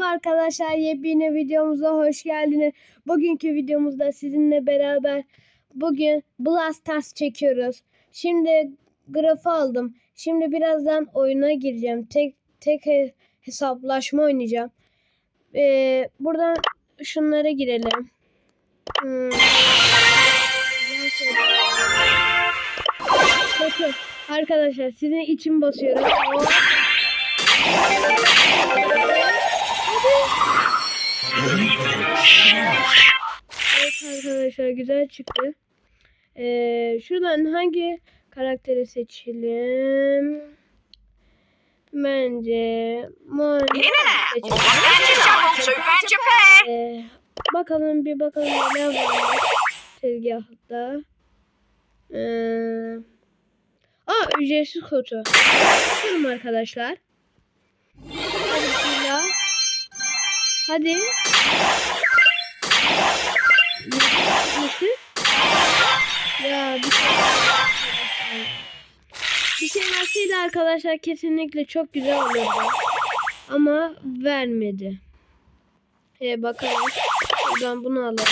Merhaba arkadaşlar, yepyeni videomuza hoş geldiniz. Bugünkü videomuzda sizinle beraber bugün Blast Stars çekiyoruz. Şimdi grafı aldım. Şimdi birazdan oyuna gireceğim. Tek tek he- hesaplaşma oynayacağım. Ee, buradan şunlara girelim. Hmm. Kötü. Arkadaşlar sizin için basıyorum. Hop. Evet arkadaşlar güzel çıktı. Ee, şuradan hangi karakteri seçelim? Bence seçelim. Ee, bakalım bir bakalım ne var tezgahta. Ee, aa ücretsiz kutu. Açalım arkadaşlar. Hadi. Ya bir şey bir şey verseydi arkadaşlar kesinlikle çok güzel olurdu. Ama vermedi. Ee, bakalım. Buradan bunu alalım.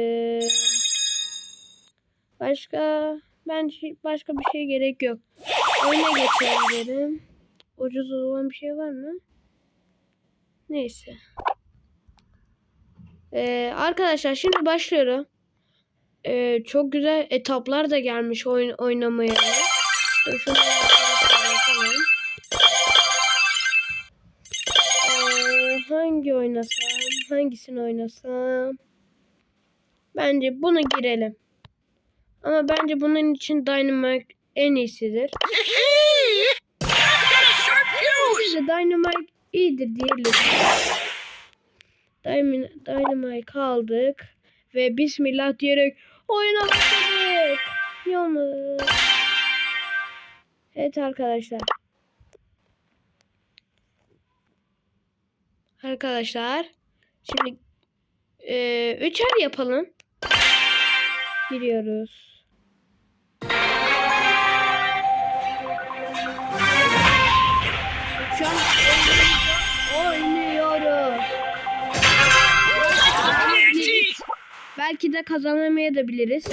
Ee, başka ben başka bir şey gerek yok. Oyuna geçelim derim. Ucuz olan bir şey var mı? Neyse. Ee, arkadaşlar şimdi başlıyorum. Ee, çok güzel etaplar da gelmiş oyun oynamaya. Ee, şunu. Ee, hangi oynasam? Hangisini oynasam? Bence bunu girelim. Ama bence bunun için Dynamite en iyisidir. Bence Dynamite iyidir diyelim. Dynamite, aldık. Ve Bismillah diyerek oyuna başladık. Yalnız. Evet arkadaşlar. Arkadaşlar. Şimdi e, üçer yapalım. Giriyoruz. Şu an Belki de kazanamayabiliriz.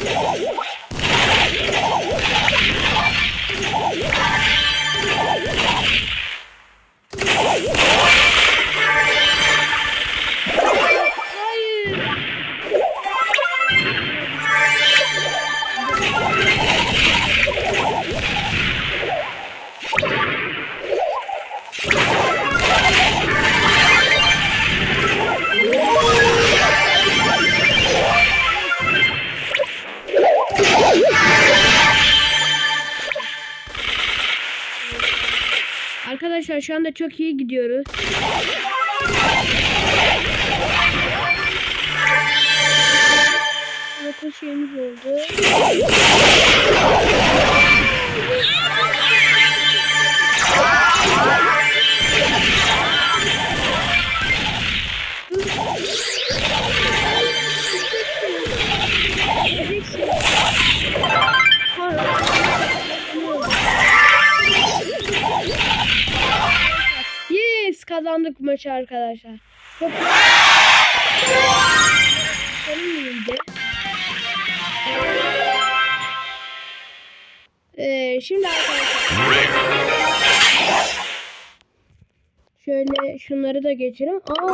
Anda çok iyi gidiyoruz. Dokuz şeyimiz oldu. Kazandık maçı arkadaşlar. Çok. Ee, şimdi arkadaşlar şöyle şunları da geçelim. Aa,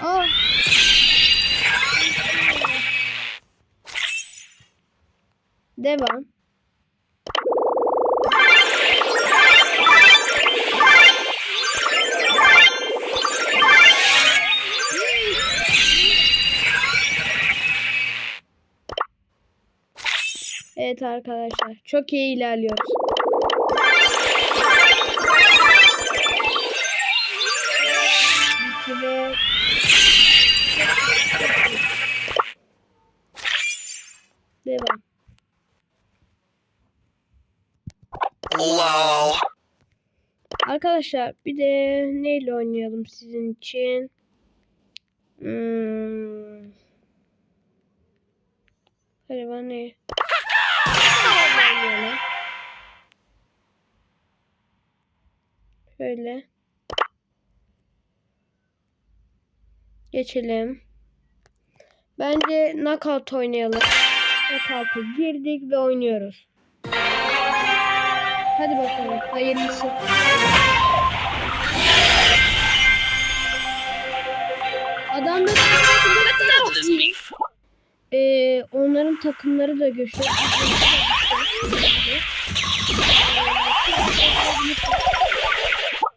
aa. Devam. Evet arkadaşlar çok iyi ilerliyoruz. Ve Devam. Lol. Arkadaşlar bir de neyle oynayalım sizin için? Hmm. Galiba ne? Şöyle. Geçelim. Bence knockout oynayalım. Knockout'a girdik ve oynuyoruz. Hadi bakalım. Hayırlısı. This beef. Ee, onların takımları da güçlü.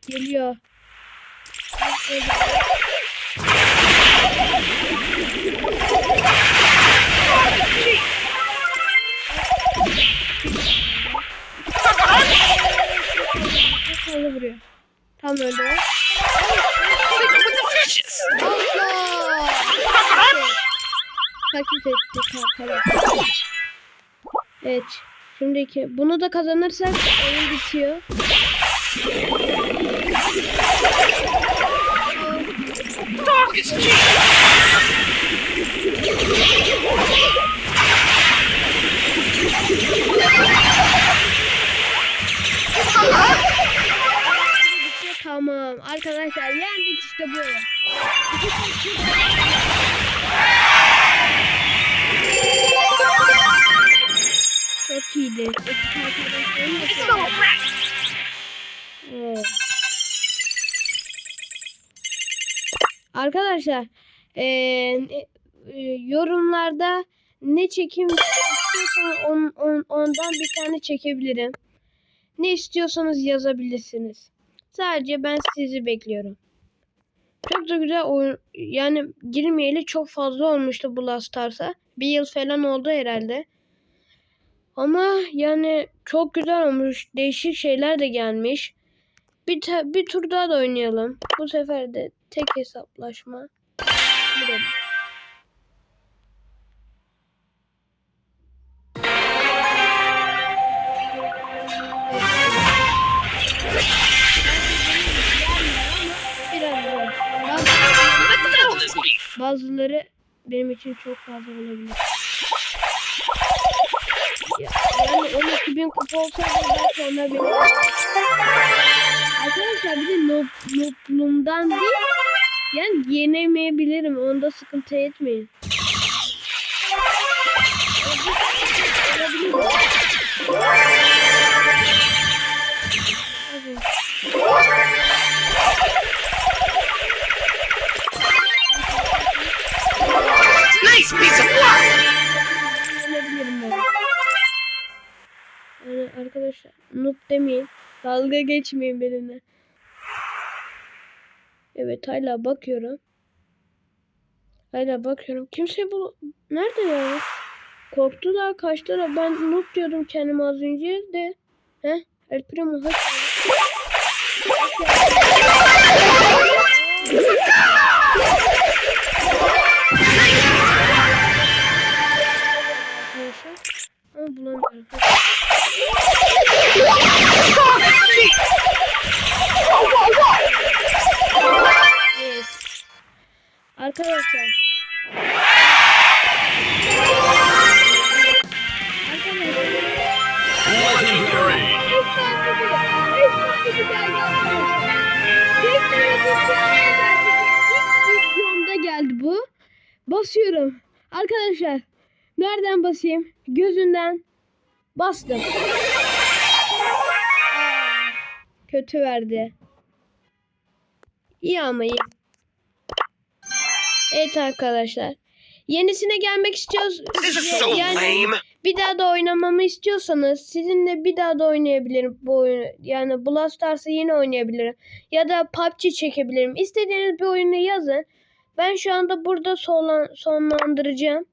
Geliyor. Vuruyor. Tam. Allah! Takip etti kalkarak. Evet. Şimdiki bunu da kazanırsak oyun bitiyor. Dog Arkadaşlar yendik işte bu. Çok iyiydi. Arkadaşlar eee, e, yorumlarda ne çekim istiyorsanız on, on- ondan bir tane çekebilirim. Ne istiyorsanız yazabilirsiniz. Sadece ben sizi bekliyorum. Çok da güzel oyun yani girmeyeli çok fazla olmuştu bu Last Stars'a. Bir yıl falan oldu herhalde. Ama yani çok güzel olmuş. Değişik şeyler de gelmiş. Bir, bir tur daha da oynayalım. Bu sefer de tek hesaplaşma. Girelim. Bazıları benim için çok fazla olabilir. Ya, yani 12 bin kupa olsaydı belki ona bir... Arkadaşlar bir de noob, nooblumdan değil. Yani yenemeyebilirim. Onda sıkıntı etmeyin. Arkadaşlar noob demeyin. Dalga geçmeyin benimle. Evet hala bakıyorum. Hala bakıyorum. Kimse bu... Nerede ya? Korktular kaçtılar. Ben noob diyordum kendime az önce de. He? El Primo hoş geldin. Geldi bu. Basıyorum. Arkadaşlar nereden basayım? Gözünden bastım. Kötü verdi. İyi ama iyi. Evet arkadaşlar. Yenisine gelmek istiyoruz. Yani-. Bir daha da oynamamı istiyorsanız sizinle bir daha da oynayabilirim bu oyunu. Yani Brawl Stars'ı yine oynayabilirim. Ya da PUBG çekebilirim. İstediğiniz bir oyunu yazın. Ben şu anda burada sonlan- sonlandıracağım.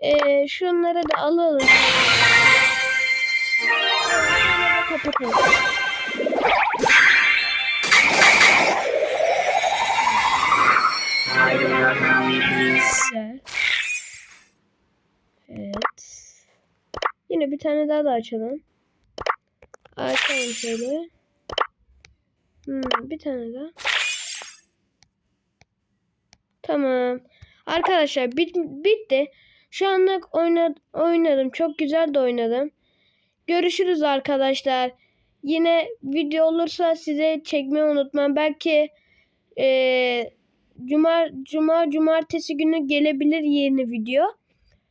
Ee, şunları da alalım. Kapatalım. Güzel. Evet. Yine bir tane daha da açalım. Açalım şöyle. Hmm, bir tane daha. Tamam. Arkadaşlar bit bitti. Şu anlık oyna, oynadım. Çok güzel de oynadım. Görüşürüz arkadaşlar. Yine video olursa size çekmeyi unutmam. Belki eee cuma, cuma cumartesi günü gelebilir yeni video.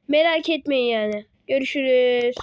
Merak etmeyin yani. Görüşürüz.